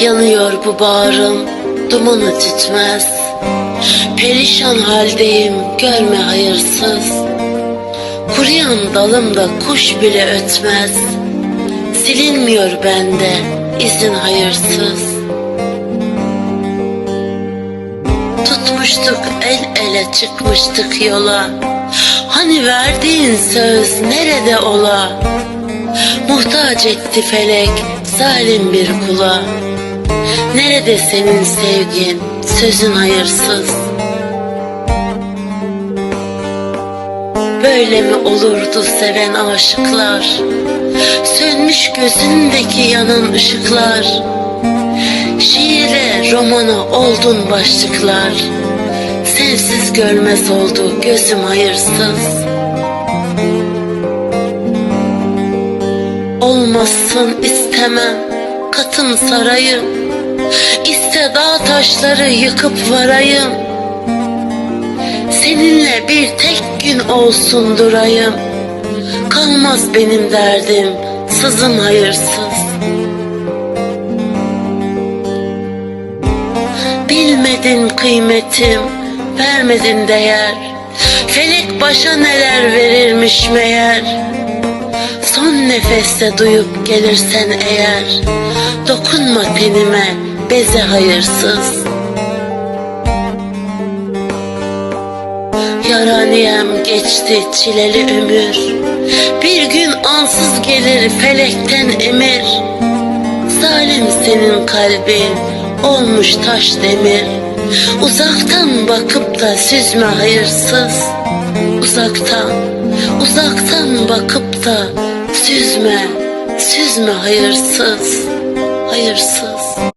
Yanıyor bu bağrım, dumanı tütmez. Perişan haldeyim, görme hayırsız. Kuruyan dalımda kuş bile ötmez. Silinmiyor bende, izin hayırsız. Tutmuştuk el ele çıkmıştık yola. Hani verdiğin söz nerede ola? Muhtaç etti felek zalim bir kula. Nerede senin sevgin, sözün hayırsız? Böyle mi olurdu seven aşıklar? Sönmüş gözündeki yanan ışıklar. Şiire, romana oldun başlıklar. Sensiz görmez oldu gözüm hayırsız. Olmasın istemem katın sarayım. İste taşları yıkıp varayım. Seninle bir tek gün olsun durayım. Kalmaz benim derdim, sızım hayırsız. Bilmedin kıymetim, vermedin değer. Felek başa neler verirmiş meğer. Nefeste duyup gelirsen eğer, dokunma tenime, beze hayırsız. Yaraniyem geçti çileli ömür, bir gün ansız gelir felekten emir. Zalim senin kalbin, olmuş taş demir. Uzaktan bakıp da süzme hayırsız. Uzaktan, uzaktan bakıp da süzme, süzme hayırsız, hayırsız.